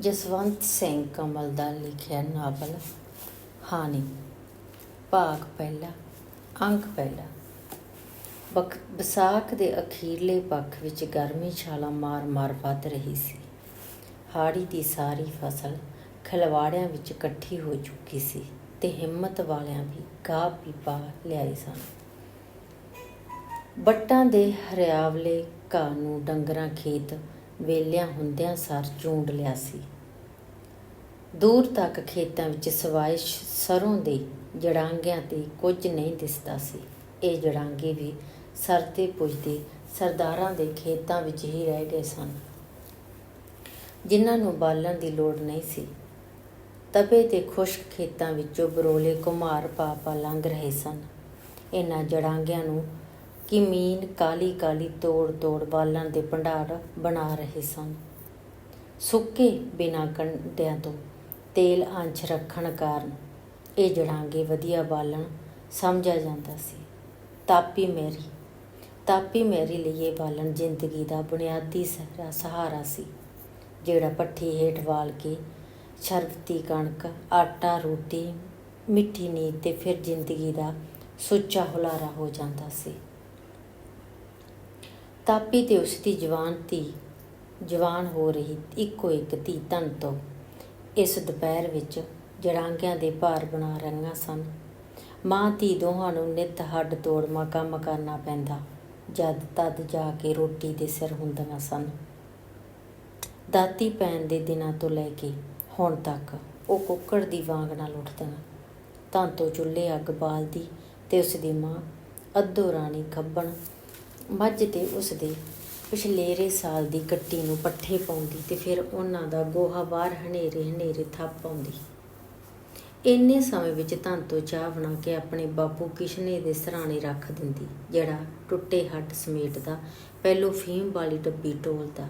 ਜਸਵੰਤ ਸਿੰਘ ਕਮਲ ਦਾ ਲਿਖਿਆ ਨਾਵਲ ਹਾਨੀ। ਭਾਗ ਪਹਿਲਾ, ਅੰਕ ਪਹਿਲਾ। ਬਕ ਵਿਸਾਖ ਦੇ ਅਖੀਰਲੇ ਪੱਖ ਵਿੱਚ ਗਰਮੀ ਛਾਲਾ ਮਾਰ-ਮਾਰ ਵੱਧ ਰਹੀ ਸੀ। ਹਾੜੀ ਦੀ ਸਾਰੀ ਫਸਲ ਖਲਵਾੜਿਆਂ ਵਿੱਚ ਇਕੱਠੀ ਹੋ ਚੁੱਕੀ ਸੀ ਤੇ ਹਿੰਮਤ ਵਾਲਿਆਂ ਵੀ ਗਾਹ ਵੀ ਪਾ ਲਿਆਏ ਸਨ। ਬੱਟਾਂ ਦੇ ਹਰਿਆਵਲੇ ਘਾਹ ਨੂੰ ਡੰਗਰਾਂ ਖੇਤ ਵੇਲਿਆਂ ਹੁੰਦਿਆਂ ਸਰ ਚੂੰਡ ਲਿਆ ਸੀ। ਦੂਰ ਤੱਕ ਖੇਤਾਂ ਵਿੱਚ ਸਵਾਏ ਸ਼- ਸਰੋਂ ਦੇ ਜੜਾਂਗਿਆਂ ਤੇ ਕੁਝ ਨਹੀਂ ਦਿਸਦਾ ਸੀ। ਇਹ ਜੜਾਂਗੇ ਵੀ ਸਰ ਪੁੱਜਦੇ ਸਰਦਾਰਾਂ ਦੇ ਖੇਤਾਂ ਵਿੱਚ ਹੀ ਰਹਿ ਗਏ ਸਨ। ਜਿਨ੍ਹਾਂ ਨੂੰ ਬਾਲਣ ਦੀ ਲੋੜ ਨਹੀਂ ਸੀ। ਤਪੇ ਤੇ ਖੁਸ਼ਕ ਖੇਤਾਂ ਵਿੱਚੋਂ ਬਰੋਲੇ ਕੁਮਾਰ ਪਾ ਪਾ ਲੰਘ ਰਹੇ ਸਨ। ਇਹਨਾਂ ਜੜਾਂਗਿਆਂ ਨੂੰ ਕਿ ਮੀਨ ਕਾਲੀ ਕਾਲੀ ਤੋੜ ਤੋੜ ਬਾਲਣ ਦੇ ਭੰਡਾਰ ਬਣਾ ਰਹੇ ਸਨ। ਸੁੱਕੇ ਬਿਨਾਂ ਕੰਡਿਆਂ ਤੋਂ ਤੇਲ ਅੰਸ਼ ਰੱਖਣ ਕਾਰਨ ਇਹ ਜੜਾਂਗੇ ਵਧੀਆ ਬਾਲਣ ਸਮਝਿਆ ਜਾਂਦਾ ਸੀ। ਤਾਪੀ ਮੈਰੀ ਤਾਪੀ ਮੈਰੀ ਲਈ ਇਹ ਬਾਲਣ ਜ਼ਿੰਦਗੀ ਦਾ ਬੁਨਿਆਦੀ ਸਹਾਰਾ ਸਹਾਰਾ ਸੀ, ਜਿਹੜਾ ਪੱਠੀ ਹੇਠ ਵਾਲ ਕੇ ਸ਼ਰਬਤੀ ਕਣਕ, ਆਟਾ, ਰੋਟੀ, ਮਿੱਠੀ ਨੀਂਦ ਤੇ ਫਿਰ ਜ਼ਿੰਦਗੀ ਦਾ ਸੁੱਚਾ ਹੁਲਾਰਾ ਹੋ ਜਾਂਦਾ ਸੀ। ਤਾਪੀ ਤੇ ਉਸ ਦੀ ਜਵਾਨ ਧੀ ਜਵਾਨ ਹੋ ਰਹੀ ਇੱਕੋ ਇੱਕ ਧੀ ਧਨ ਤੋਂ ਇਸ ਦੁਪਹਿਰ ਵਿੱਚ ਜੜਾਂਗਿਆਂ ਦੇ ਭਾਰ ਬਣਾ ਰਹੀਆਂ ਸਨ। ਮਾਂ ਧੀ ਦੋਹਾਂ ਨੂੰ ਨਿਤ ਹੱਡ ਤੋੜਮਾ ਕੰਮ ਕਰਨਾ ਪੈਂਦਾ, ਜਦ ਤਦ ਜਾ ਕੇ ਰੋਟੀ ਦੇ ਸਿਰ ਹੁੰਦੀਆਂ ਸਨ। ਦਾਤੀ ਪੈਣ ਦੇ ਦਿਨਾਂ ਤੋਂ ਲੈ ਕੇ ਹੁਣ ਤੱਕ ਉਹ ਕੁੱਕੜ ਦੀ ਵਾਂਗ ਨਾਲ ਉੱਠਦੀਆਂ। ਤਾਂ ਤੋਂ ਚੁੱਲ੍ਹੇ ਅੱਗ ਬਾਲਦੀ ਤੇ ਉਸ ਦੀ ਮਾਂ ਅੱਧੋ ਰਾਣੀ ਖੱਬਣ ਮੱਝ ਤੇ ਉਸ ਦੇ ਪਿਛਲੇਰੇ ਸਾਲ ਦੀ ਕੱਟੀ ਨੂੰ ਪੱਠੇ ਪਾਉਂਦੀ ਤੇ ਫਿਰ ਉਹਨਾਂ ਦਾ ਗੋਹਾ ਬਾਹਰ ਹਨੇਰੇ ਹਨੇਰੇ ਥੱਪ ਪਾਉਂਦੀ। ਇੰਨੇ ਸਮੇਂ ਵਿੱਚ ਧੰਨ ਤੋਂ ਚਾਹ ਬਣਾ ਕੇ ਆਪਣੇ ਬਾਪੂ ਕਿਸ਼ਨੇ ਦੇ ਸਰਾਣੇ ਰੱਖ ਦਿੰਦੀ, ਜਿਹੜਾ ਟੁੱਟੇ ਹੱਟ ਸਮੇਟਦਾ ਪਹਿਲੋਂ ਫੀਮ ਵਾਲੀ ਡੱਬੀ ਟੋਲਦਾ,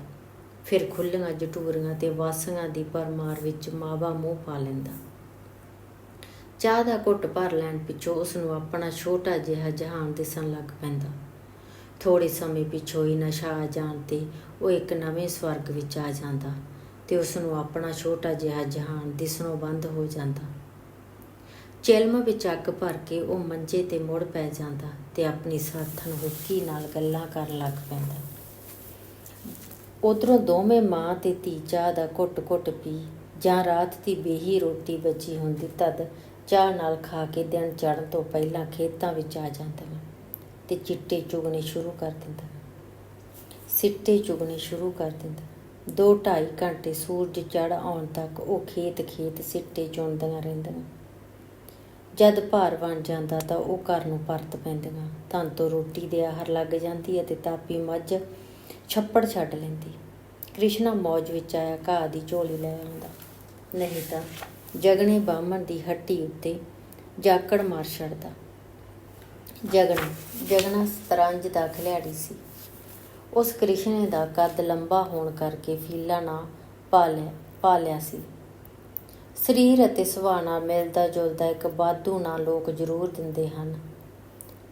ਫਿਰ ਖੁੱਲੀਆਂ ਜਟੂਰੀਆਂ ਤੇ ਵਾਸੀਆਂ ਦੀ ਪਰਮਾਰ ਵਿੱਚ ਮਾਵਾ ਮੂੰਹ ਪਾ ਲੈਂਦਾ। ਚਾਹ ਦਾ ਘੁੱਟ ਭਰ ਲੈਣ ਪਿੱਛੋਂ ਉਸ ਨੂੰ ਆਪਣਾ ਛੋਟਾ ਜਿਹਾ ਜਹਾਨ ਦਿਸਣ ਲੱਗ ਪੈਂਦਾ। ਥੋੜੇ ਸਮੇਂ ਪਿੱਛੋਂ ਹੀ ਨਸ਼ਾ ਆ ਜਾਣ ਤੇ ਉਹ ਇੱਕ ਨਵੇਂ ਸਵਰਗ ਵਿੱਚ ਆ ਜਾਂਦਾ ਤੇ ਉਸ ਨੂੰ ਆਪਣਾ ਛੋਟਾ ਜਿਹਾ ਜਹਾਨ ਦਿਸਣੋਂ ਬੰਦ ਹੋ ਜਾਂਦਾ। ਚਿਲਮ ਵਿੱਚ ਅੱਗ ਭਰ ਕੇ ਉਹ ਮੰਜੇ ਤੇ ਮੁੜ ਪੈ ਜਾਂਦਾ ਤੇ ਆਪਣੀ ਸਾਥਣ ਹੁੱਕੀ ਨਾਲ ਗੱਲਾਂ ਕਰਨ ਲੱਗ ਪੈਂਦਾ। ਉਧਰੋਂ ਦੋਵੇਂ ਮਾਂ ਤੇ ਧੀ ਚਾਹ ਦਾ ਘੁੱਟ-ਘੁੱਟ ਪੀ ਜਾਂ ਰਾਤ ਦੀ ਬੇਹੀ ਰੋਟੀ ਬਚੀ ਹੁੰਦੀ ਤਦ ਚਾਹ ਨਾਲ ਖਾ ਕੇ ਦਿਨ ਚੜ੍ਹਨ ਤੋਂ ਪਹਿਲਾਂ ਖੇਤਾਂ ਵਿੱਚ ਆ ਜਾਂਦੀਆਂ ਤੇ ਚਿੱਟੇ ਚੁਗਣੇ ਸ਼ੁਰੂ ਕਰ ਦਿੰਦਾ। ਸਿੱਟੇ ਚੁਗਣੇ ਸ਼ੁਰੂ ਕਰ ਦਿੰਦਾ। ਦੋ ਢਾਈ ਘੰਟੇ ਸੂਰਜ ਚੜ ਆਉਣ ਤੱਕ ਉਹ ਖੇਤ ਖੇਤ ਸਿੱਟੇ ਚੁਣਦੀਆਂ ਰਹਿੰਦੀਆਂ। ਜਦ ਭਾਰ ਬਣ ਜਾਂਦਾ ਤਾਂ ਉਹ ਘਰ ਨੂੰ ਪਰਤ ਪੈਂਦੀਆਂ। ਤਾਂ ਤੋਂ ਰੋਟੀ ਦੇ ਆਹਰ ਲੱਗ ਜਾਂਦੀ ਅਤੇ ਤਾਪੀ ਮੱਝ ਛੱਪੜ ਛੱਡ ਲੈਂਦੀ। ਕ੍ਰਿਸ਼ਨਾ ਮੌਜ ਵਿੱਚ ਆਇਆ, ਘਾਹ ਦੀ ਝੋਲੀ ਲੈ ਆਉਂਦਾ। ਨਹੀਂ ਤਾਂ ਜਗਣੇ ਬਾਹਮਣ ਦੀ ਹੱਟੀ ਉੱਤੇ ਜਾਕੜ ਮਾਰ ਛੱਡਦਾ। ਜਗਣਾ ਜਗਣਾ ਸਤਰੰਜ ਦਾ ਖਿਲਾੜੀ ਸੀ। ਉਸ ਕ੍ਰਿਸ਼ਨ ਦਾ ਕੱਦ ਲੰਬਾ ਹੋਣ ਕਰਕੇ ਫੀਲਾ ਨਾ ਪਾਲਿਆ ਪਾਲਿਆ ਸੀ। ਸਰੀਰ ਅਤੇ ਸੁਭਾਅ ਨਾਲ ਮਿਲਦਾ ਜੁਲਦਾ ਇੱਕ ਬਾਦੂ ਨਾ ਲੋਕ ਜ਼ਰੂਰ ਦਿੰਦੇ ਹਨ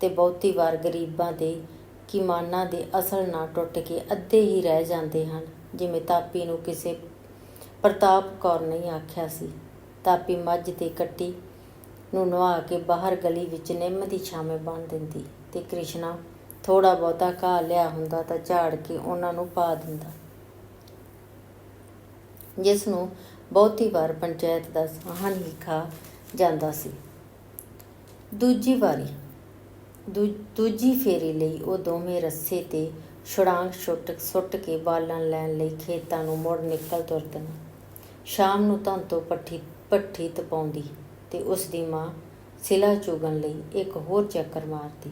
ਤੇ ਬਹੁਤੀ ਵਾਰ ਗਰੀਬਾਂ ਦੇ ਕਿਮਾਨਾਂ ਦੇ ਅਸਲ ਨਾਲ ਟੁੱਟ ਕੇ ਅੱਧੇ ਹੀ ਰਹਿ ਜਾਂਦੇ ਹਨ। ਜਿਵੇਂ ਤਾਪੀ ਨੂੰ ਕਿਸੇ ਪ੍ਰਤਾਪ ਕੌਰ ਨਹੀਂ ਆਖਿਆ ਸੀ, ਤਾਪੀ ਮੱਝ ਤੇ ਕੱਟੀ ਨੂੰ ਨਵਾ ਕੇ ਬਾਹਰ ਗਲੀ ਵਿੱਚ ਨਿੰਮ ਦੀ ਛਾਵੇਂ ਬੰਨ ਦਿੰਦੀ ਤੇ ਕ੍ਰਿਸ਼ਨਾ ਥੋੜਾ ਬਹੁਤਾ ਘਾਹ ਲਿਆ ਹੁੰਦਾ ਤਾਂ ਝਾੜ ਕੇ ਉਹਨਾਂ ਨੂੰ ਪਾ ਦਿੰਦਾ। ਜਿਸ ਨੂੰ ਬਹੁਤੀ ਵਾਰ ਪੰਚਾਇਤ ਦਾ ਸਾਹਨ ਹੀ ਖਾ ਜਾਂਦਾ ਸੀ। ਦੂਜੀ ਵਾਰੀ, ਦੂ- ਦੂਜੀ ਫੇਰੀ ਲਈ ਉਹ ਦੋਵੇਂ ਰੱਸੇ ਤੇ ਛੁੜਾਂਗ ਛੁੱਟ ਸੁੱਟ ਕੇ ਬਾਲਣ ਲੈਣ ਲਈ ਖੇਤਾਂ ਨੂੰ ਮੁੜ ਨਿਕਲ ਤੁਰਦੀਆਂ ਸ਼ਾਮ ਨੂੰ ਤਾਂ ਤੋਂ ਪੱਠੀ ਪੱਠੀ ਤਪਾਉਂਦੀ। ਤੇ ਉਸ ਦੀ ਮਾਂ ਸਿਲਾ ਚੁਗਣ ਲਈ ਇੱਕ ਹੋਰ ਚੱਕਰ ਮਾਰਦੀ।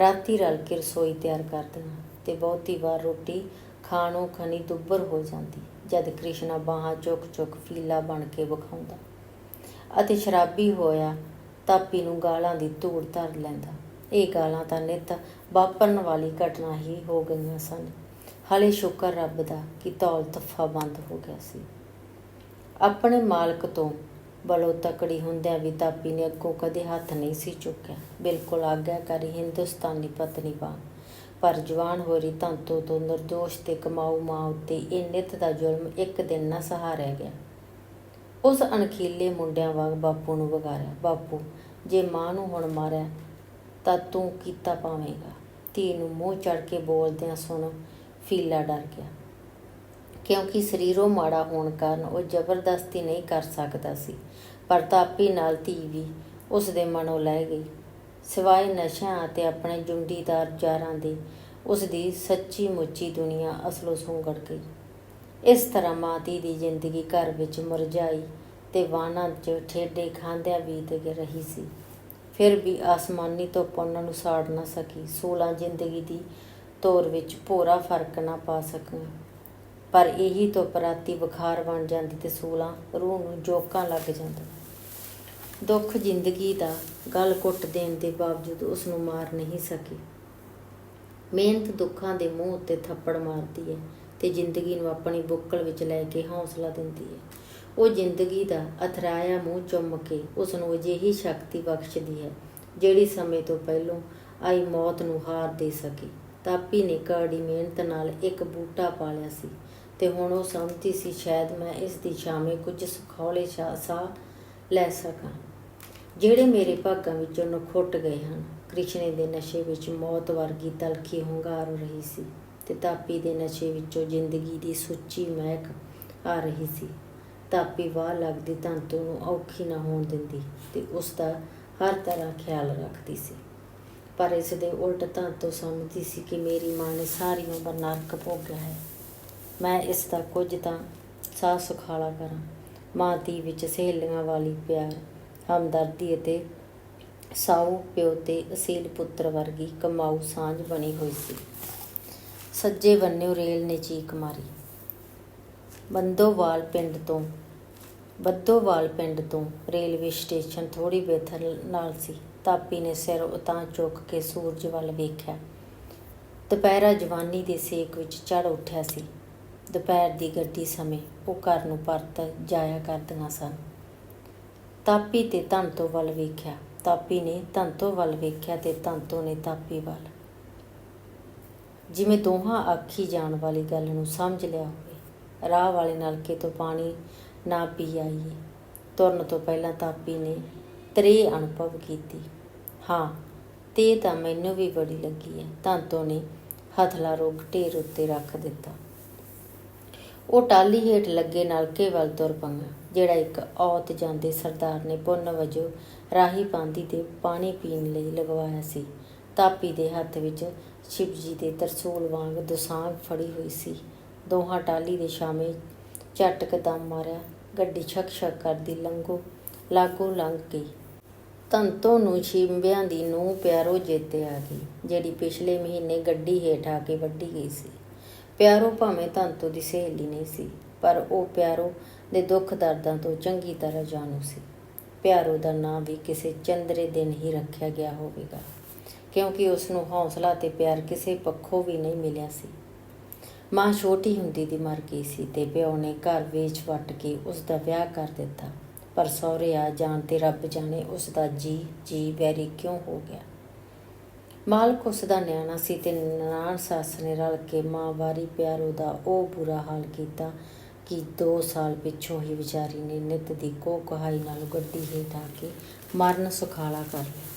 ਰਾਤੀ ਰਲ ਕੇ ਰਸੋਈ ਤਿਆਰ ਕਰ ਦੇਣਾ ਤੇ ਬਹੁਤੀ ਵਾਰ ਰੋਟੀ ਖਾਣੋਂ ਖਣੀ ਦੁੱਬਰ ਹੋ ਜਾਂਦੀ, ਜਦ ਕ੍ਰਿਸ਼ਨਾ ਬਾਹਾਂ ਚੁੱਕ ਚੁੱਕ ਫੀਲਾ ਬਣ ਕੇ ਵਿਖਾਉਂਦਾ। ਅਤੇ ਸ਼ਰਾਬੀ ਹੋਇਆ ਤਾਪੀ ਨੂੰ ਗਾਲਾਂ ਦੀ ਧੂੜ ਧਰ ਲੈਂਦਾ। ਇਹ ਗਾਲਾਂ ਤਾਂ ਨਿਤ ਵਾਪਰਨ ਵਾਲੀ ਘਟਨਾ ਹੀ ਹੋ ਗਈਆਂ ਸਨ। ਹਲੇ ਸ਼ੁਕਰ ਰੱਬ ਦਾ ਕਿ ਤੌਲ ਤਫਾ ਬੰਦ ਹੋ ਗਿਆ ਸੀ। ਆਪਣੇ ਮਾਲਕ ਤੋਂ ਬਲੋ ਤਕੜੀ ਹੁੰਦਿਆਂ ਵੀ ਤਾਪੀ ਨੇ ਅੱਗੋਂ ਕਦੇ ਹੱਥ ਨਹੀਂ ਸੀ ਚੁੱਕਿਆ। ਬਿਲਕੁਲ ਆਗਿਆਕਾਰੀ ਹਿੰਦੁਸਤਾਨੀ ਪਤਨੀ ਵਾਂਗ। ਪਰ ਜਵਾਨ ਹੋ ਰਹੀ ਤੰਤੋ ਤੋਂ ਨਿਰਦੋਸ਼ ਤੇ ਕਮਾਊ ਮਾਂ ਉੱਤੇ ਇਹ ਨਿੱਤ ਦਾ ਜ਼ੁਲਮ ਇੱਕ ਦਿਨ ਨਾ ਸਹਾ ਰਹਿ ਗਿਆ। ਉਸ ਅਣਖੀਲੇ ਮੁੰਡਿਆਂ ਵਾਂਗ ਬਾਪੂ ਨੂੰ ਵਗਾਰਿਆ ਬਾਪੂ, ਜੇ ਮਾਂ ਨੂੰ ਹੁਣ ਮਾਰਿਆ ਤਾਂ ਤੂੰ ਕੀਤਾ ਪਾਵੇਂਗਾ। ਧੀ ਨੂੰ ਮੂੰਹ ਚੜ ਕੇ ਬੋਲਦਿਆਂ ਸੁਣ ਫੀਲਾ ਡਰ ਗਿਆ। ਕਿਉਂਕਿ ਸਰੀਰੋਂ ਮਾੜਾ ਹੋਣ ਕਾਰਨ ਉਹ ਜ਼ਬਰਦਸਤੀ ਨਹੀਂ ਕਰ ਸਕਦਾ ਸੀ। ਪਰ ਤਾਪੀ ਨਾਲ ਧੀ ਵੀ ਉਸ ਦੇ ਮਨੋਂ ਲੈ ਗਈ। ਸਿਵਾਏ ਨਸ਼ਿਆਂ ਅਤੇ ਆਪਣੇ ਜੁੰਡੀਦਾਰ ਜਾਰਾਂ ਦੇ ਉਸ ਦੀ ਸੱਚੀ ਮੁੱਚੀ ਦੁਨੀਆ ਅਸਲੋਂ ਸੁੰਗੜ ਗਈ। ਇਸ ਤਰ੍ਹਾਂ ਮਾਂ ਧੀ ਦੀ ਜ਼ਿੰਦਗੀ ਘਰ ਵਿੱਚ ਮੁਰਝਾਈ ਤੇ ਵਾਹਨਾਂ 'ਚ ਠੇਡੇ ਖਾਂਦਿਆਂ ਬੀਤ ਰਹੀ ਸੀ। ਫਿਰ ਵੀ ਆਸਮਾਨੀ ਤੋਂ ਉਹਨਾਂ ਨੂੰ ਸਾੜ ਨਾ ਸਕੀ। ਸੂਲਾਂ ਜ਼ਿੰਦਗੀ ਦੀ ਤੌਰ ਵਿੱਚ ਭੋਰਾ ਫ਼ਰਕ ਨਾ ਪਾ ਸਕੀਆਂ। ਪਰ ਇਹੀ ਤੋਂ ਪਰਾਤੀ ਬੁਖਾਰ ਬਣ ਜਾਂਦੀ ਤੇ ਸੂਲਾਂ ਰੂਹ ਨੂੰ ਜੋਕਾਂ ਲੱਗ ਜਾਂਦਾ ਦੁੱਖ ਜ਼ਿੰਦਗੀ ਦਾ ਗਲ ਕੁੱਟ ਦੇਣ ਦੇ ਬਾਵਜੂਦ ਉਸ ਨੂੰ ਮਾਰ ਨਹੀਂ ਸਕੀ। ਮਿਹਨਤ ਦੁੱਖਾਂ ਦੇ ਮੂੰਹ ਉੱਤੇ ਥੱਪੜ ਮਾਰਦੀ ਹੈ ਤੇ ਜ਼ਿੰਦਗੀ ਨੂੰ ਆਪਣੀ ਬੁੱਕਲ ਵਿੱਚ ਲੈ ਕੇ ਹੌਸਲਾ ਦਿੰਦੀ ਹੈ। ਉਹ ਜ਼ਿੰਦਗੀ ਦਾ ਅਥਰਾਇਆ ਮੂੰਹ ਚੁੰਮ ਕੇ ਉਸ ਨੂੰ ਅਜਿਹੀ ਸ਼ਕਤੀ ਬਖਸ਼ਦੀ ਹੈ ਜਿਹੜੀ ਸਮੇਂ ਤੋਂ ਪਹਿਲਾਂ ਆਈ ਮੌਤ ਨੂੰ ਹਾਰ ਦੇ ਸਕੇ। ਤਾਪੀ ਨੇ ਕੜੀ ਮਿਹਨਤ ਨਾਲ ਇੱਕ ਬੂਟਾ ਪਾਲਿਆ ਸੀ। ਤੇ ਹੁਣ ਉਹ ਸਮਝਦੀ ਸੀ ਸ਼ਾਇਦ ਮੈਂ ਇਸ ਦੀ ਛਾਵੇਂ ਕੁਝ ਸੁਖੌਲੇ ਸ਼ਾ- ਸਾਹ ਲੈ ਸਕਾਂ। ਜਿਹੜੇ ਮੇਰੇ ਭਾਗਾਂ ਵਿੱਚੋਂ ਨਖੁੱਟ ਗਏ ਹਨ, ਕ੍ਰਿਸ਼ਨੇ ਦੇ ਨਸ਼ੇ ਵਿੱਚ ਮੌਤ ਵਰਗੀ ਤਲਖੀ ਹੁੰਗਾਰ ਰਹੀ ਸੀ ਤੇ ਤਾਪੀ ਦੇ ਨਸ਼ੇ ਵਿੱਚੋਂ ਜ਼ਿੰਦਗੀ ਦੀ ਸੁੱਚੀ ਮਹਿਕ ਆ ਰਹੀ ਸੀ। ਤਾਪੀ ਵਾਹ ਲੱਗਦੀ ਤੰਤੂ ਨੂੰ ਔਖੀ ਨਾ ਹੋਣ ਦਿੰਦੀ ਤੇ ਉਸ ਦਾ ਹਰ ਤਰ੍ਹਾਂ ਖਿਆਲ ਰੱਖਦੀ ਸੀ। ਪਰ ਇਸ ਦੇ ਉਲਟ ਤੰਤੂ ਸਮਝਦੀ ਸੀ ਕਿ ਮੇਰੀ ਮਾਂ ਨੇ ਸਾਰੀ ਉਮਰ ਨਰਕ ਭੋਗਿਆ ਹੈ। ਮੈਂ ਇਸ ਦਾ ਕੁਝ ਤਾਂ ਸਾਹ ਸੁਖਾਲਾ ਕਰਾਂ। ਮਾਂ ਧੀ ਵਿੱਚ ਸਹੇਲੀਆਂ ਵਾਲੀ ਪਿਆਰ, ਹਮਦਰਦੀ ਅਤੇ ਸਾਊ ਪਿਓ ਤੇ ਅਸੀਲ ਪੁੱਤਰ ਵਰਗੀ ਕਮਾਊ ਸਾਂਝ ਬਣੀ ਹੋਈ ਸੀ। ਸੱਜੇ ਬੰਨਿਓ ਰੇਲ ਨੇ ਚੀਕ ਮਾਰੀ। ਬੰਦੋਵਾਲ ਪਿੰਡ ਤੋਂ, ਬੱਦੋਵਾਲ ਪਿੰਡ ਤੋਂ ਰੇਲਵੇ ਸਟੇਸ਼ਨ ਥੋੜੀ ਬੇਥਰ ਨਾਲ ਸੀ। ਤਾਪੀ ਨੇ ਸਿਰ ਉਤਾਂ ਚੁੱਕ ਕੇ ਸੂਰਜ ਵੱਲ ਵੇਖਿਆ। ਦੁਪਹਿਰਾ ਜਵਾਨੀ ਦੇ ਸੇਕ ਵਿੱਚ ਚੜ ਉੱਠਿਆ ਸੀ। ਦੁਪਹਿਰ ਦੀ ਗੱਡੀ ਸਮੇਂ ਉਹ ਘਰ ਨੂੰ ਪਰਤ ਜਾਇਆ ਕਰਦੀਆਂ ਸਨ। ਤਾਪੀ ਤੇ ਧੰਤੋ ਵੱਲ ਵੇਖਿਆ। ਤਾਪੀ ਨੇ ਧੰਤੋ ਵੱਲ ਵੇਖਿਆ ਤੇ ਧੰਤੋ ਨੇ ਤਾਪੀ ਵੱਲ। ਜਿਵੇਂ ਦੋਹਾਂ ਆਖੀ ਜਾਣ ਵਾਲੀ ਗੱਲ ਨੂੰ ਸਮਝ ਲਿਆ ਹੋਵੇ, ਰਾਹ ਵਾਲੇ ਨਲਕੇ ਤੋਂ ਪਾਣੀ ਨਾ ਪੀ ਆਈਏ। ਤੁਰਨ ਤੋਂ ਪਹਿਲਾਂ ਤਾਪੀ ਨੇ ਤਰੇ ਅਨੁਭਵ ਕੀਤੀ। ਹਾਂ ਤੇ ਤਾਂ ਮੈਨੂੰ ਵੀ ਬੜੀ ਲੱਗੀ ਹੈ। ਧੰਤੋ ਨੇ ਹਥਲਾ ਰੋਗ ਢੇਰ ਉੱਤੇ ਰੱਖ ਦਿੱਤਾ। ਉਹ ਟਾਲੀ ਹੇਠ ਲੱਗੇ ਨਲਕੇ ਵੱਲ ਤੁਰ ਪੰਗਾ ਜਿਹੜਾ ਇੱਕ ਔਤ ਜਾਂਦੇ ਸਰਦਾਰ ਨੇ ਪੁੰਨ ਵਜੋਂ ਰਾਹੀ ਪਾਂਦੀ ਤੇ ਪਾਣੀ ਪੀਣ ਲਈ ਲਗਵਾਇਆ ਸੀ। ਤਾਪੀ ਦੇ ਹੱਥ ਵਿੱਚ ਸ਼ਿਵਜੀ ਦੇ ਤਰਸੂਲ ਵਾਂਗ ਦੁਸਾਂਗ ਫੜੀ ਹੋਈ ਸੀ। ਦੋਹਾਂ ਟਾਲੀ ਦੇ ਸ਼ਾਮੇ ਝਟ ਦਮ ਮਾਰਿਆ, ਗੱਡੀ ਛਕ ਛਕ ਕਰਦੀ ਲੰਘੋ, ਲਾਗੋ ਲੰਘ ਗਈ ਤੰਤੋ ਨੂੰ ਛਿੰਬਿਆਂ ਦੀ ਨੂੰ ਪਿਆਰੋ ਜੇਤੇ ਆ ਗਈ, ਜਿਹੜੀ ਪਿਛਲੇ ਮਹੀਨੇ ਗੱਡੀ ਹੇਠ ਆ ਕੇ ਵੱਢੀ ਗਈ ਸੀ। ਪਿਆਰੋ ਭਾਵੇਂ ਤੰਤੋ ਦੀ ਸਹੇਲੀ ਨਹੀਂ ਸੀ, ਪਰ ਉਹ ਪਿਆਰੋ ਦੇ ਦੁੱਖ ਦਰਦਾਂ ਤੋਂ ਚੰਗੀ ਤਰ੍ਹਾਂ ਜਾਣੂ ਸੀ। ਪਿਆਰੋ ਦਾ ਨਾਂ ਵੀ ਕਿਸੇ ਚੰਦਰੇ ਦਿਨ ਹੀ ਰੱਖਿਆ ਗਿਆ ਹੋਵੇਗਾ, ਕਿਉਂਕਿ ਉਸ ਨੂੰ ਹੌਸਲਾ ਤੇ ਪਿਆਰ ਕਿਸੇ ਪੱਖੋਂ ਵੀ ਨਹੀਂ ਮਿਲਿਆ ਸੀ। ਮਾਂ ਛੋਟੀ ਹੁੰਦੀ ਦੀ ਮਰ ਗਈ ਸੀ ਤੇ ਪਿਓ ਨੇ ਘਰ ਵੇਚ ਵੱਟ ਕੇ ਉਸ ਦਾ ਵਿਆਹ ਕਰ ਦਿੱਤਾ, ਪਰ ਸਹੁਰੇ ਆ ਜਾਣ ਤੇ ਰੱਬ ਜਾਣੇ ਉਸ ਦਾ ਜੀ ਜੀ ਵੈਰੀ ਕਿਉਂ ਹੋ ਗਿਆ? ਮਾਲਕ ਉਸ ਦਾ ਨਿਆਣਾ ਸੀ ਤੇ ਨਾਨ ਸੱਸ ਨੇ ਰਲ ਕੇ ਮਾਂ ਵਾਰੀ ਪਿਆਰੋ ਦਾ ਉਹ ਬੁਰਾ ਹਾਲ ਕੀਤਾ ਕਿ 2 ਸਾਲ ਪਿੱਛੋਂ ਹੀ ਵਿਚਾਰੀ ਨੇ ਨਿਤ ਦੀ ਕੋ ਕਹਾਈ ਨਾਲ ਗੱਡੀ ਹੇਠ ਆ ਕੇ ਮਰਨ ਸੁਖਾਲਾ ਕਰ ਲਿਆ।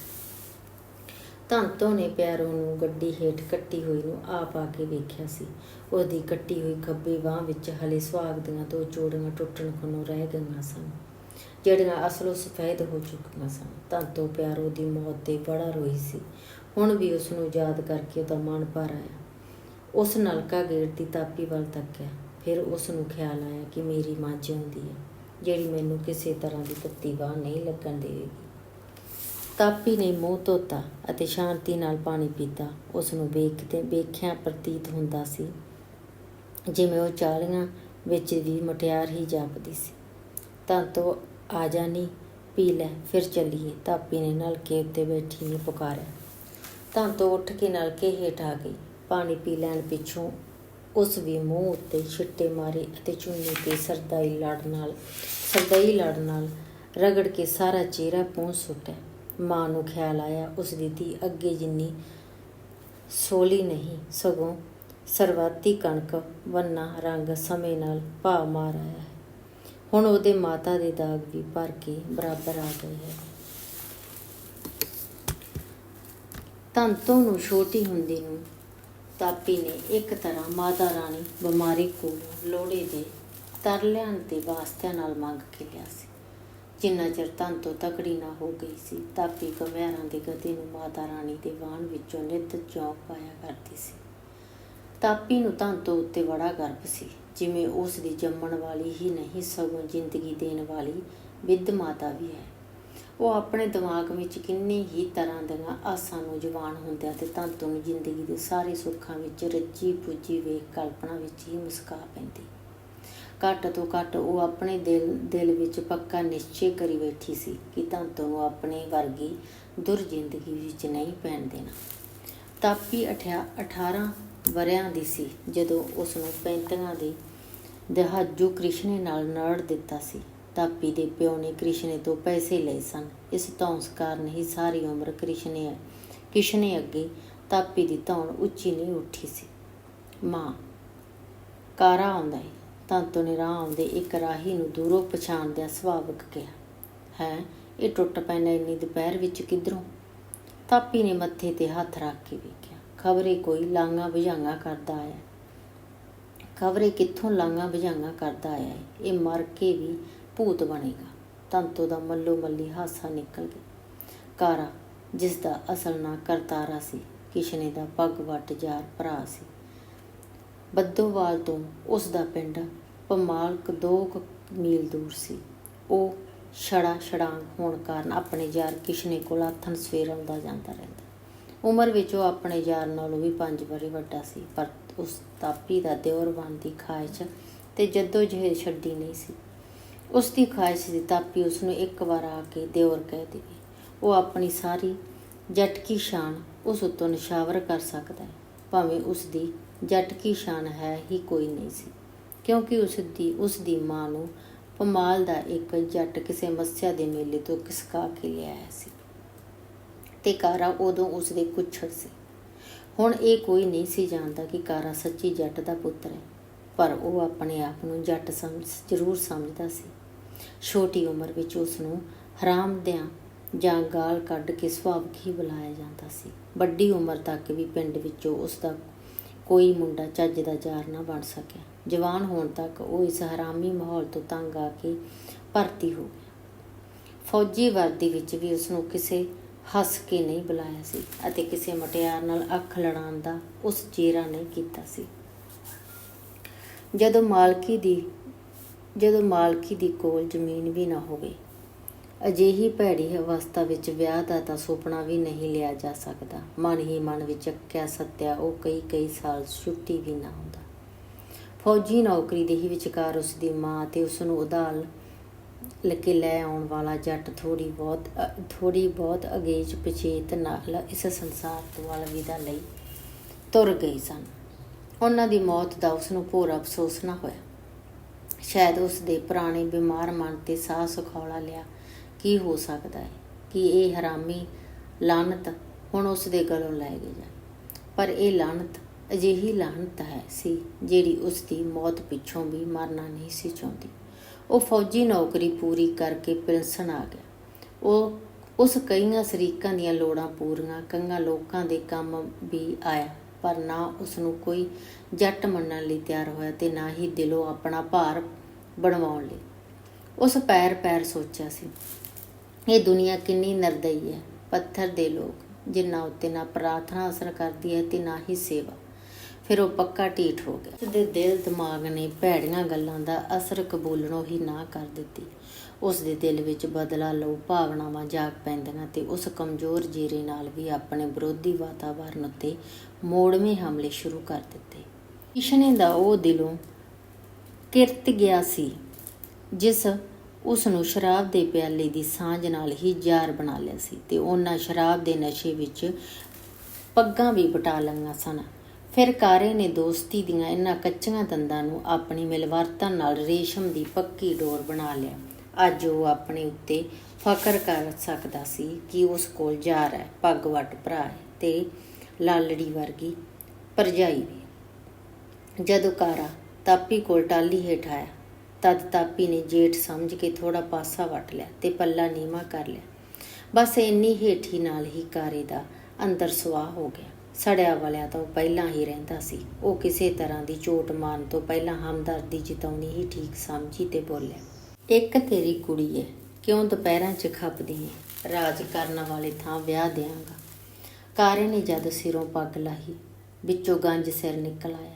ਧੰਤੋ ਨੇ ਪਿਆਰੋ ਨੂੰ ਗੱਡੀ ਹੇਠ ਕੱਟੀ ਹੋਈ ਨੂੰ ਆਪ ਆ ਕੇ ਵੇਖਿਆ ਸੀ। ਉਹਦੀ ਕੱਟੀ ਹੋਈ ਖੱਬੀ ਬਾਹ ਵਿੱਚ ਹਲੇ ਸੁਹਾਗ ਦੀਆਂ ਦੋ ਚੂੜੀਆਂ ਟੁੱਟਣ ਖਨੋਂ ਰਹਿ ਗਈਆਂ ਸਨ, ਜਿਹੜੀਆਂ ਅਸਲੋਂ ਸਫੈਦ ਹੋ ਚੁੱਕੀਆਂ ਸਨ। ਧੰਤੋ ਪਿਆਰੋ ਦੀ ਮੌਤ ਤੇ ਬੜਾ ਰੋਈ ਸੀ। ਹੁਣ ਵੀ ਉਸ ਨੂੰ ਯਾਦ ਕਰਕੇ ਉਹਦਾ ਮਨ ਭਰ ਆਇਆ। ਉਸ ਨਲਕਾ ਗੇਟ ਦੀ ਤਾਪੀ ਵੱਲ ਤੱਕਿਆ। ਫਿਰ ਉਸ ਨੂੰ ਖਿਆਲ ਆਇਆ ਕਿ ਮੇਰੀ ਮਾਂ ਜਿਉਂਦੀ ਹੈ, ਜਿਹੜੀ ਮੈਨੂੰ ਕਿਸੇ ਤਰ੍ਹਾਂ ਦੀ ਕੱਤੀ ਬਾਹ ਨਹੀਂ ਲੱਗਣ ਦੇਵੇਗੀ। ਤਾਪੀ ਨੇ ਮੂੰਹ ਧੋਤਾ ਅਤੇ ਸ਼ਾਂਤੀ ਨਾਲ ਪਾਣੀ ਪੀਤਾ। ਉਸ ਨੂੰ ਵੇਖਦੇ, ਵੇਖਿਆ ਪ੍ਰਤੀਤ ਹੁੰਦਾ ਸੀ, ਜਿਵੇਂ ਉਹ ਚਾਲੀਆਂ ਵਿੱਚ ਵੀ ਮਟਿਆਰ ਹੀ ਜਾਪਦੀ ਸੀ। ਤਾਂ ਤੋ ਆ ਜਾਨੀ, ਪੀ ਲੈ, ਫਿਰ ਚੱਲੀਏ। ਤਾਪੀ ਨੇ ਨਲਕੇ ਉੱਤੇ ਬੈਠੀ ਨੇ ਪੁਕਾਰਿਆ। ਤਾਂ ਤੋਂ ਉੱਠ ਕੇ ਨਲਕੇ ਹੇਠ ਆ ਗਈ। ਪਾਣੀ ਪੀ ਲੈਣ ਪਿੱਛੋਂ ਉਸ ਵੀ ਮੂੰਹ ਉੱਤੇ ਛਿੱਟੇ ਮਾਰੇ ਅਤੇ ਚੁੰਨੀ ਤੇ ਸਰਦਾਈ ਲੜ ਨਾਲ, ਸਰਦਾਈ ਲੜ ਨਾਲ ਰਗੜ ਕੇ ਸਾਰਾ ਚਿਹਰਾ ਪੂੰਝ ਸੁੱਟਿਆ। ਮਾਂ ਨੂੰ ਖਿਆਲ ਆਇਆ, ਉਸ ਦੀ ਧੀ ਅੱਗੇ ਜਿੰਨੀ ਸੋਲੀ ਨਹੀਂ, ਸਗੋਂ ਸਰਵਾਤੀ ਕਣਕ ਵੰਨਾ ਰੰਗ ਸਮੇਂ ਨਾਲ ਭਾ ਮਾਰ ਆਇਆ ਹੈ। ਹੁਣ ਉਹਦੇ ਮਾਤਾ ਦੇ ਦਾਗ ਵੀ ਭਰ ਕੇ ਬਰਾਬਰ ਆ ਗਏ ਹੈ। ਤੰਤੋਂ ਨੂੰ ਛੋਟੀ ਹੁੰਦੀ ਨੂੰ ਤਾਪੀ ਨੇ ਇੱਕ ਤਰ੍ਹਾਂ ਮਾਤਾ ਰਾਣੀ ਬਿਮਾਰੀ ਕੋਲੋਂ ਲੋੜੇ ਦੇ ਤਰਲਿਆਂ ਦੇ ਵਾਸਤਿਆਂ ਨਾਲ ਮੰਗ ਕੇ ਲਿਆ ਸੀ। ਜਿੰਨਾ ਚਿਰ ਤੰਤੋ ਤਕੜੀ ਨਾ ਹੋ ਗਈ ਸੀ, ਤਾਪੀ ਕਵਿਆਰਾਂ ਦੇ ਗਤੀ ਨੂੰ ਮਾਤਾ ਰਾਣੀ ਦੇ ਵਾਣ ਵਿੱਚੋਂ ਨਿੱਤ ਚੌਂਕ ਪਾਇਆ ਕਰਦੀ ਸੀ। ਤਾਪੀ ਨੂੰ ਤੰਤੋ ਉੱਤੇ ਬੜਾ ਗਰਭ ਸੀ, ਜਿਵੇਂ ਉਸ ਦੀ ਜੰਮਣ ਵਾਲੀ ਹੀ ਨਹੀਂ, ਸਗੋਂ ਜ਼ਿੰਦਗੀ ਦੇਣ ਵਾਲੀ ਵਿਦ ਮਾਤਾ ਵੀ ਹੈ। ਉਹ ਆਪਣੇ ਦਿਮਾਗ ਵਿੱਚ ਕਿੰਨੇ ਹੀ ਤਰ੍ਹਾਂ ਦੀਆਂ ਆਸਾਂ ਨੂੰ ਜਵਾਨ ਹੁੰਦਿਆਂ ਤੇ ਤੰਤੋ ਨੂੰ ਜ਼ਿੰਦਗੀ ਦੇ ਸਾਰੇ ਸੁੱਖਾਂ ਵਿੱਚ ਰੱਜੀ ਪੁੱਜੀ ਵੇਖ ਕਲਪਨਾ ਵਿੱਚ ਹੀ ਮੁਸਕਾ ਪੈਂਦੀ। ਘੱਟ ਤੋਂ ਘੱਟ ਉਹ ਆਪਣੇ ਦਿਲ ਦਿਲ ਵਿੱਚ ਪੱਕਾ ਨਿਸ਼ਚੈ ਕਰੀ ਬੈਠੀ ਸੀ ਕਿ ਤੰਤੋ ਨੂੰ ਆਪਣੇ ਵਰਗੀ ਦੁਰ ਜ਼ਿੰਦਗੀ ਵਿੱਚ ਨਹੀਂ ਪੈਣ ਦੇਣਾ। ਤਾਪੀ 18 ਵਰਿਆਂ ਦੀ ਸੀ ਜਦੋਂ ਉਸ ਨੂੰ ਪੈਂਤੀਆਂ ਦੀ ਦਹਾਜੂ ਕ੍ਰਿਸ਼ਨੇ ਨਾਲ ਨੜ ਦਿੱਤਾ ਸੀ। ਤਾਪੀ ਦੇ ਪਿਓ ਨੇ ਕ੍ਰਿਸ਼ਨੇ ਤੋਂ ਪੈਸੇ ਲਏ ਸਨ। ਇਸ ਧੌਂਸ ਕਾਰਨ ਹੀ ਸਾਰੀ ਉਮਰ ਕ੍ਰਿਸ਼ਨੇ ਕਿਸ਼ਨੇ ਅੱਗੇ ਤਾਪੀ ਦੀ ਧੌਣ ਉੱਚੀ ਨਹੀਂ ਉੱਠੀ ਸੀ। ਮਾਂ, ਕਾਰਾ ਆਉਂਦਾ ਹੈ ਤੰਤੋ ਨੇ ਰਾਹ ਆਉਂਦੇ ਇੱਕ ਰਾਹੀ ਨੂੰ ਦੂਰੋਂ ਪਛਾਣਦਿਆਂ ਸੁਭਾਵਿਕ ਕਿਹਾ। ਹੈ, ਇਹ ਟੁੱਟ ਪੈਣਾ ਇੰਨੀ ਦੁਪਹਿਰ ਵਿੱਚ ਕਿਧਰੋਂ? ਤਾਪੀ ਨੇ ਮੱਥੇ ਤੇ ਹੱਥ ਰੱਖ ਕੇ ਵੇਖਿਆ, ਖਬਰੇ ਕੋਈ ਲਾਂਗਾ ਬੁਝਾਂਗਾ ਕਰਦਾ ਆਇਆ। ਖਬਰੇ ਕਿੱਥੋਂ ਲਾਂਗਾ ਬੁਝਾਂਗਾ ਕਰਦਾ ਆਇਆ ਹੈ ਇਹ ਮਰ ਕੇ ਵੀ ਭੂਤ ਬਣੇਗਾ। ਤੰਤੋ ਦਾ ਮੱਲੋ ਮੱਲੀ ਹਾਸਾ ਨਿਕਲ ਗਿਆ। ਕਾਰਾ, ਜਿਸ ਦਾ ਅਸਲ ਨਾਂ ਕਰਤਾਰਾ ਸੀ, ਕਿਸ਼ਨੇ ਦਾ ਪੱਗ ਵੱਟ ਜਾਰ ਭਰਾ ਸੀ। ਬੱਦੋਵਾਲ ਤੋਂ ਉਸ ਦਾ ਪਿੰਡ ਪਮਾਲਕ ਦੋ ਕੁ ਮੀਲ ਦੂਰ ਸੀ। ਉਹ ਛੜਾ ਛੜਾਂਗ ਹੋਣ ਕਾਰਨ ਆਪਣੇ ਯਾਰ ਕਿਸ਼ਨੇ ਕੋਲ ਆਥਣ ਸਵੇਰ ਆਉਂਦਾ ਜਾਂਦਾ ਰਹਿੰਦਾ। ਉਮਰ ਵਿੱਚ ਉਹ ਆਪਣੇ ਯਾਰ ਨਾਲੋਂ ਵੀ ਪੰਜ ਵਾਰੀ ਵੱਡਾ ਸੀ, ਪਰ ਉਸ ਤਾਪੀ ਦਾ ਦਿਓਰ ਬਣਦੀ ਦੀ ਖਾਹਿਸ਼ ਤੇ ਜੱਦੋ ਜਿਹੇ ਛੱਡੀ ਨਹੀਂ ਸੀ। ਉਸ ਦੀ ਖਾਹਿਸ਼ ਦੀ ਤਾਪੀ ਉਸ ਨੂੰ ਇੱਕ ਵਾਰ ਆ ਕੇ ਦਿਓਰ ਕਹਿ ਦੇਵੇ। ਉਹ ਆਪਣੀ ਸਾਰੀ ਜਟਕੀ ਸ਼ਾਨ ਉਸ ਉੱਤੋਂ ਨਿਸ਼ਾਵਰ ਕਰ ਸਕਦਾ ਹੈ। ਭਾਵੇਂ ਉਸ ਦੀ ਜਟਕੀ ਸ਼ਾਨ ਹੈ ਹੀ ਕੋਈ ਨਹੀਂ ਸੀ, ਕਿਉਂਕਿ ਉਸ ਦੀ ਉਸ ਦੀ ਮਾਂ ਨੂੰ ਪਮਾਲ ਦਾ ਇੱਕ ਜੱਟ ਕਿਸੇ ਮੱਸਿਆ ਦੇ ਮੇਲੇ ਤੋਂ ਕਿਸਕਾ ਕੇ ਲਿਆਇਆ ਸੀ। ਤੇ ਕਾਰਾ ਉਦੋਂ ਉਸ ਦੇ ਕੁੱਛੜ ਸੀ। ਹੁਣ ਇਹ ਕੋਈ ਨਹੀਂ ਸੀ ਜਾਣਦਾ ਕਿ ਕਾਰਾ ਸੱਚੀ ਜੱਟ ਦਾ ਪੁੱਤਰ ਹੈ, ਪਰ ਉਹ ਆਪਣੇ ਆਪ ਨੂੰ ਜੱਟ ਸਮਝ, ਜ਼ਰੂਰ ਸਮਝਦਾ ਸੀ। ਛੋਟੀ ਉਮਰ ਵਿੱਚ ਉਸ ਨੂੰ ਹਰਾਮਦਿਆਂ ਜਾਂ ਗਾਲ ਕੱਢ ਕੇ ਸੁਭਾਵਕ ਹੀ ਬੁਲਾਇਆ ਜਾਂਦਾ ਸੀ। ਵੱਡੀ ਉਮਰ ਤੱਕ ਵੀ ਪਿੰਡ ਵਿੱਚੋਂ ਉਸ ਦਾ ਕੋਈ ਮੁੰਡਾ ਚੱਜ ਦਾ ਯਾਰ ਨਾ ਬਣ ਸਕਿਆ। ਜਵਾਨ ਹੋਣ ਤੱਕ ਉਹ ਇਸ ਹਰਾਮੀ ਮਾਹੌਲ ਤੋਂ ਤੰਗ ਆ ਕੇ ਭਰਤੀ ਹੋ ਗਿਆ। ਫੌਜੀ ਵਰਦੀ ਵਿੱਚ ਵੀ ਉਸ ਨੂੰ ਕਿਸੇ ਹੱਸ ਕੇ ਨਹੀਂ ਬੁਲਾਇਆ ਸੀ ਅਤੇ ਕਿਸੇ ਮਟਿਆਰ ਨਾਲ ਅੱਖ ਲੜਾਉਣ ਦਾ ਉਸ ਚਿਹਰਾ ਨਹੀਂ ਕੀਤਾ ਸੀ। ਜਦੋਂ ਮਾਲਕੀ ਦੀ ਜਦੋਂ ਮਾਲਕੀ ਦੀ ਕੋਲ ਜ਼ਮੀਨ ਵੀ ਨਾ ਹੋਵੇ, ਅਜਿਹੀ ਭੈੜੀ ਅਵਸਥਾ ਵਿੱਚ ਵਿਆਹ ਦਾ ਤਾਂ ਸੁਪਨਾ ਵੀ ਨਹੀਂ ਲਿਆ ਜਾ ਸਕਦਾ। ਮਨ ਹੀ ਮਨ ਵਿੱਚ ਅੱਕਿਆ ਸੱਤਿਆ ਉਹ ਕਈ ਕਈ ਸਾਲ ਛੁੱਟੀ ਵੀ ਨਾ ਹੁੰਦਾ। ਫੌਜੀ ਨੌਕਰੀ ਦੇ ਹੀ ਵਿਚਕਾਰ ਉਸ ਦੀ ਮਾਂ ਤੇ ਉਸ ਨੂੰ ਉਦਾਲ ਲੱਕੇ ਲੈ ਆਉਣ ਵਾਲਾ ਜੱਟ ਥੋੜੀ ਬਹੁਤ ਥੋੜੀ ਬਹੁਤ ਅਗੇਜ ਪਛੇਤ ਨਾਲ ਇਸ ਸੰਸਾਰ ਤੋਂ ਅਲਵਿਦਾ ਲਈ ਤੁਰ ਗਏ ਸਨ। ਉਹਨਾਂ ਦੀ ਮੌਤ ਦਾ ਉਸ ਨੂੰ ਭੋਰਾ ਅਫਸੋਸ ਨਾ ਹੋਇਆ। ਸ਼ਾਇਦ ਉਸ ਦੇ ਪੁਰਾਣੇ ਬਿਮਾਰ ਮਨ ਤੇ ਸਾਹ ਸੁਖੌਲਾ ਲਿਆ। ਕੀ ਹੋ ਸਕਦਾ ਹੈ ਕਿ ਇਹ ਹਰਾਮੀ ਲਾਨਤ ਹੁਣ ਉਸ ਦੇ ਗਲੋਂ ਲੈ ਗਈ ਜਾਏ? ਪਰ ਇਹ ਲਾਨਤ ਅਜਿਹੀ ਲਾਨਤ ਹੈ ਸੀ ਜਿਹੜੀ ਉਸ ਦੀ ਮੌਤ ਪਿੱਛੋਂ ਵੀ ਮਰਨਾ ਨਹੀਂ ਸੀ ਚਾਹੁੰਦੀ। ਉਹ ਫੌਜੀ ਨੌਕਰੀ ਪੂਰੀ ਕਰਕੇ ਪਿਲਸਨ ਆ ਗਿਆ। ਉਹ ਉਸ ਕਈਆਂ ਸ਼ਰੀਕਾਂ ਦੀਆਂ ਲੋੜਾਂ ਪੂਰੀਆਂ, ਕਈਆਂ ਲੋਕਾਂ ਦੇ ਕੰਮ ਵੀ ਆਇਆ। ਪਰ ਨਾ ਉਸ ਨੂੰ ਕੋਈ ਜੱਟ ਮੰਨਣ ਲਈ ਤਿਆਰ ਹੋਇਆ ਤੇ ਨਾ ਹੀ ਦਿਲੋਂ ਆਪਣਾ ਭਾਰ ਬਣਵਾਉਣ ਲਈ। ਉਸ ਪੈਰ ਪੈਰ ਸੋਚਿਆ ਸੀ, ਇਹ ਦੁਨੀਆ ਕਿੰਨੀ ਨਰਦਈ ਹੈ, ਪੱਥਰ ਦੇ ਲੋਕ, ਜਿਨ੍ਹਾਂ ਉੱਤੇ ਨਾ ਪ੍ਰਾਰਥਨਾ ਅਸਰ ਕਰਦੀ ਹੈ ਤੇ ਨਾ ਹੀ ਸੇਵਾ। ਫਿਰ ਉਹ ਪੱਕਾ ਢੀਠ ਹੋ ਗਿਆ। ਉਸਦੇ ਦਿਲ ਦਿਮਾਗ ਨੇ ਭੈੜੀਆਂ ਗੱਲਾਂ ਦਾ ਅਸਰ ਕਬੂਲਣੋਂ ਹੀ ਨਾ ਕਰ ਦਿੱਤੀ। ਉਸ ਦੇ ਦਿਲ ਵਿੱਚ ਬਦਲਾ ਲਓ, ਭਾਵਨਾਵਾਂ ਜਾਗ ਪੈਂਦੀਆਂ ਤੇ ਉਸ ਕਮਜ਼ੋਰ ਜੀਰੇ ਨਾਲ ਵੀ ਆਪਣੇ ਵਿਰੋਧੀ ਵਾਤਾਵਰਣ ਉੱਤੇ ਮੋੜਵੇਂ ਹਮਲੇ ਸ਼ੁਰੂ ਕਰ ਦਿੱਤੇ। ਕਿਸ਼ਨੇ ਦਾ ਉਹ ਦਿਲੋਂ ਕਿਰਤ ਗਿਆ ਸੀ, ਜਿਸ ਉਸ ਨੂੰ ਸ਼ਰਾਬ ਦੇ ਪਿਆਲੇ ਦੀ ਸਾਂਝ ਨਾਲ ਹੀ ਜ਼ਾਰ ਬਣਾ ਲਿਆ ਸੀ ਤੇ ਉਹਨਾਂ ਸ਼ਰਾਬ ਦੇ ਨਸ਼ੇ ਵਿੱਚ ਪੱਗਾਂ ਵੀ ਬਟਾ ਲਈਆਂ ਸਨ। ਫਿਰ ਕਾਰੇ ਨੇ ਦੋਸਤੀ ਦੀਆਂ ਇਹਨਾਂ ਕੱਚੀਆਂ ਦੰਦਾਂ ਨੂੰ ਆਪਣੀ ਮਿਲਵਰਤਨ ਨਾਲ ਰੇਸ਼ਮ ਦੀ ਪੱਕੀ ਡੋਰ ਬਣਾ ਲਿਆ। ਅੱਜ ਉਹ ਆਪਣੇ ਉੱਤੇ ਫਖਰ ਕਰ ਸਕਦਾ ਸੀ ਕਿ ਉਸ ਕੋਲ ਜ਼ਾਰ ਹੈ, ਪੱਗ ਵੱਟ ਭਰਾ ਹੈ ਤੇ ਲਾਲੜੀ ਵਰਗੀ ਭਰਜਾਈ ਵੀ ਜਦੋਂ ਕਾਰਾ ਤਾਪੀ ਕੋਲ ਟਾਲੀ ਹੇਠ ਆਇਆ, ਤਦ ਤਾਪੀ ਨੇ ਜੇਠ ਸਮਝ ਕੇ ਥੋੜਾ ਪਾਸਾ ਵਟ ਲਿਆ ਤੇ ਪੱਲਾ ਨੀਵਾ ਕਰ ਲਿਆ। ਬਸ ਇੰਨੀ ਹੇਠੀ ਨਾਲ ਹੀ ਕਾਰੇ ਦਾ ਅੰਦਰ ਸੁਆਹ ਹੋ ਗਿਆ। ਸੜਿਆ ਵਾਲਿਆ ਤਾਂ ਉਹ ਪਹਿਲਾਂ ਹੀ ਰਹਿੰਦਾ ਸੀ। ਉਹ ਕਿਸੇ ਤਰ੍ਹਾਂ ਦੀ ਚੋਟ ਮਾਰਨ ਤੋਂ ਪਹਿਲਾਂ ਹਮਦਰਦੀ ਜਿਤਾਉਣੀ ਹੀ ਠੀਕ ਸਮਝੀ ਤੇ ਬੋਲਿਆ ਇੱਕ ਤੇਰੀ ਕੁੜੀ ਹੈ ਕਿਉਂ ਦੁਪਹਿਰਾਂ 'ਚ ਖੱਪਦੀ ਹੈ ਰਾਜ ਕਰਨ ਵਾਲੇ ਥਾਂ ਵਿਆਹ ਦਿਆਂਗਾ। ਕਾਰੇ ਨੇ ਜਦ ਸਿਰੋਂ ਪੱਗ ਲਾਹੀ, ਵਿੱਚੋਂ ਗੰਜ ਸਿਰ ਨਿਕਲ ਆਇਆ।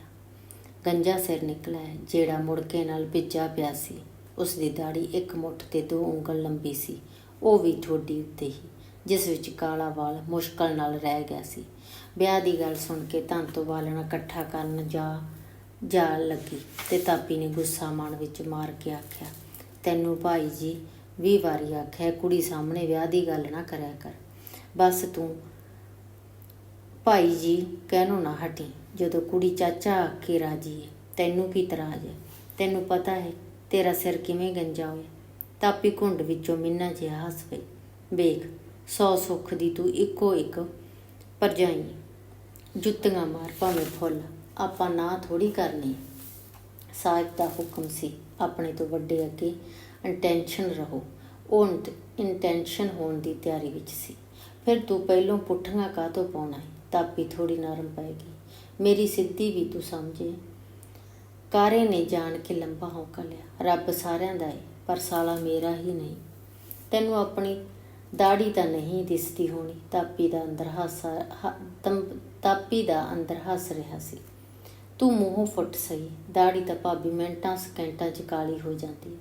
ਗੰਜਾ ਸਿਰ ਨਿਕਲ ਆਇਆ, ਜਿਹੜਾ ਮੁੜਕੇ ਨਾਲ ਭਿੱਜਾ ਪਿਆ ਸੀ। ਉਸ ਦੀ ਦਾੜੀ ਇੱਕ ਮੁੱਠ ਤੇ ਦੋ ਉਂਗਲ ਲੰਬੀ ਸੀ। ਉਹ ਵੀ ਠੋਡੀ ਉੱਤੇ ਹੀ, ਜਿਸ ਵਿੱਚ ਕਾਲਾ ਵਾਲ ਮੁਸ਼ਕਲ ਨਾਲ ਰਹਿ ਗਿਆ ਸੀ। ਵਿਆਹ ਦੀ ਗੱਲ ਸੁਣ ਕੇ ਧੰਨ ਤੋਂ ਵਾਲਣਾ ਇਕੱਠਾ ਕਰਨ ਜਾ ਜਾ ਲੱਗੀ ਤੇ ਤਾਪੀ ਨੇ ਗੁੱਸਾ ਮਨ ਵਿੱਚ ਮਾਰ ਕੇ ਆਖਿਆ ਤੈਨੂੰ ਭਾਈ ਜੀ ਵੀਹ ਵਾਰੀ ਆਖਿਆ, ਕੁੜੀ ਸਾਹਮਣੇ ਵਿਆਹ ਦੀ ਗੱਲ ਨਾ ਕਰਿਆ ਕਰ। ਬਸ ਤੂੰ ਭਾਈ ਜੀ ਕਹਿਣੋਂ ਨਾ ਹਟੀ, ਜਦੋਂ ਕੁੜੀ ਚਾਚਾ ਆਖੇ ਰਾਜੀ ਹੈ, ਤੈਨੂੰ ਕੀ ਤਰਾਜ ਹੈ? ਤੈਨੂੰ ਪਤਾ ਹੈ ਤੇਰਾ ਸਿਰ ਕਿਵੇਂ ਗੰਜਾ ਹੋਇਆ? ਤਾਪੀ ਘੁੰਡ ਵਿੱਚੋਂ ਮਿੰਨਾ ਜਿਹਾ ਹੱਸ ਪਈ। ਵੇਖ, ਸੌ ਸੁੱਖ ਦੀ ਤੂੰ ਇੱਕੋ ਇੱਕ ਪਰਜਾਈ ਹੈ। ਜੁੱਤੀਆਂ ਮਾਰ ਭਾਵੇਂ ਫੁੱਲ, ਆਪਾਂ ਨਾ ਥੋੜੀ ਕਰਨੀ। ਸਾਹਿਬ ਦਾ ਹੁਕਮ ਸੀ ਆਪਣੇ ਤੋਂ ਵੱਡੇ ਅੱਗੇ। ਇੰਟੈਂਸ਼ਨ ਰਹੋ। ਉਹ ਇੰਟੈਂਸ਼ਨ ਹੋਣ ਦੀ ਤਿਆਰੀ ਵਿੱਚ ਸੀ। ਫਿਰ ਤੂੰ ਪਹਿਲੋਂ ਪੁੱਠੀਆਂ ਕਾਹਤੋਂ ਪਾਉਣਾ ਹੈ? ਤਾਪੀ ਥੋੜੀ ਨਰਮ ਪਏਗੀ। ਮੇਰੀ ਸਿੱਧੀ ਵੀ ਤੂੰ ਸਮਝੇ। ਕਾਰੇ ਨੇ ਜਾਣ ਕੇ ਲੰਬਾ ਹੌਕਾ ਲਿਆ। ਰੱਬ ਸਾਰਿਆਂ ਦਾ ਹੈ ਪਰ ਸਾਲਾ ਮੇਰਾ ਹੀ ਨਹੀਂ। ਤੈਨੂੰ ਆਪਣੀ ਦਾੜੀ ਤਾਂ ਨਹੀਂ ਦਿਸਦੀ ਹੋਣੀ। ਤਾਪੀ ਦਾ ਅੰਦਰ ਹਾਸਾ ਤਾਪੀ ਦਾ ਅੰਦਰ ਹੱਸ ਰਿਹਾ ਸੀ। ਤੂੰ ਮੂੰਹੋਂ ਫੁੱਟ ਸਹੀ। ਦਾੜੀ ਤਾਂ ਭਾਬੀ ਮਿੰਟਾਂ, ਸਕਿੰਟਾਂ ਚ ਕਾਲੀ ਹੋ ਜਾਂਦੀ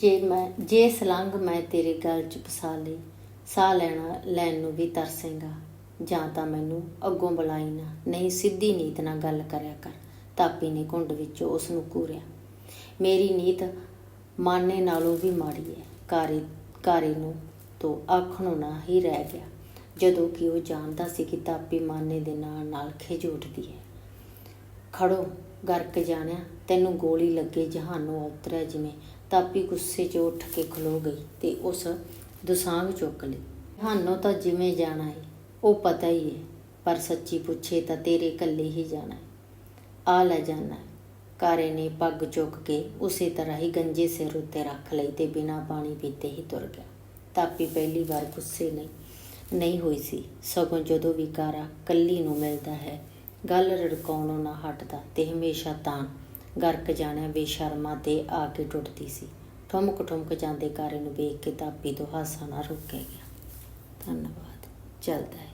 ਜੇ ਮੈਂ, ਜੇ ਸਲੰਗ ਮੈਂ ਤੇਰੇ ਗਲ ਚ ਫਸਾ ਲਈ ਸਾਹ ਲੈਣਾ, ਲੈਣ ਨੂੰ ਵੀ ਤਰਸੇਗਾ। ਜਾਂ ਤਾਂ ਮੈਨੂੰ ਅੱਗੋਂ ਬੁਲਾਈ ਨਾ। ਨਹੀਂ, ਸਿੱਧੀ ਨੀਤ ਨਾਲ ਗੱਲ ਕਰਿਆ ਕਰ। ਤਾਪੀ ਨੇ ਘੁੰਡ ਵਿੱਚੋਂ ਉਸ ਨੂੰ ਘੂਰਿਆ। ਮੇਰੀ ਨੀਤ ਮਾਨੇ ਨਾਲੋਂ ਵੀ ਮਾੜੀ ਹੈ। ਕਾਰੇ ਕਾਰੇ ਨੂੰ ਤੋਂ ਆਖਣੋਂ ਨਾ ਹੀ ਰਹਿ ਗਿਆ। ਜਦੋਂ ਕਿ ਉਹ ਜਾਣਦਾ ਸੀ ਕਿ ਤਾਪੀ ਮਾਨੇ ਦੇ ਨਾਲ ਨਾਲ ਖਿਝ ਉੱਠਦੀ ਹੈ। ਖੜੋ, ਗਰਕ ਜਾਣਿਆ, ਤੈਨੂੰ ਗੋਲੀ ਲੱਗੇ ਜਹਾਨੋਂ ਉਤਰਿਆ ਜਿਵੇਂ। ਤਾਪੀ ਗੁੱਸੇ 'ਚ ਉੱਠ ਕੇ ਖਲੋ ਗਈ ਤੇ ਉਸ ਦੁਸਾਂਗ ਚੁੱਕ ਲਈ। ਜਹਾਨੋਂ ਤਾਂ ਜਿਵੇਂ ਜਾਣਾ ਹੈ ਉਹ ਪਤਾ ਹੀ ਹੈ ਪਰ ਸੱਚੀ ਪੁੱਛੇ ਤਾਂ ਤੇਰੇ ਇਕੱਲੇ ਹੀ ਜਾਣਾ ਆ ਲੈ ਜਾਣਾ ਕਾਰੇ ਨੇ ਪੱਗ ਚੁੱਕ ਕੇ ਉਸੇ ਤਰ੍ਹਾਂ ਹੀ ਗੰਜੇ ਸਿਰ ਉੱਤੇ ਰੱਖ ਲਈ ਤੇ ਬਿਨਾਂ ਪਾਣੀ ਪੀਤੇ ਹੀ ਤੁਰ ਗਿਆ। ਤਾਪੀ ਪਹਿਲੀ ਵਾਰ ਗੁੱਸੇ ਨਹੀਂ ਨਹੀਂ ਹੋਈ ਸੀ। ਸਗੋਂ ਜਦੋਂ ਵੀ ਕਾਰਾ ਕੱਲੀ ਨੂੰ ਮਿਲਦਾ ਹੈ ਗੱਲ ਰੜਕਾਉਣੋਂ ਨਾ ਹਟਦਾ ਤੇ ਹਮੇਸ਼ਾ ਤਾਂ ਗਰਕ ਜਾਣਿਆ ਬੇਸ਼ਰਮਾ ਤੇ ਆ ਕੇ ਟੁੱਟਦੀ ਸੀ। ਠੁਮਕ ਠੁਮਕ ਜਾਂਦੇ ਕਾਰੇ ਨੂੰ ਵੇਖ ਕੇ ਤਾਪੀ ਤੋਂ ਹਾਸਾ ਨਾ ਰੁਕਿਆ ਗਿਆ ਧੰਨਵਾਦ। ਚੱਲਦਾ ਹੈ।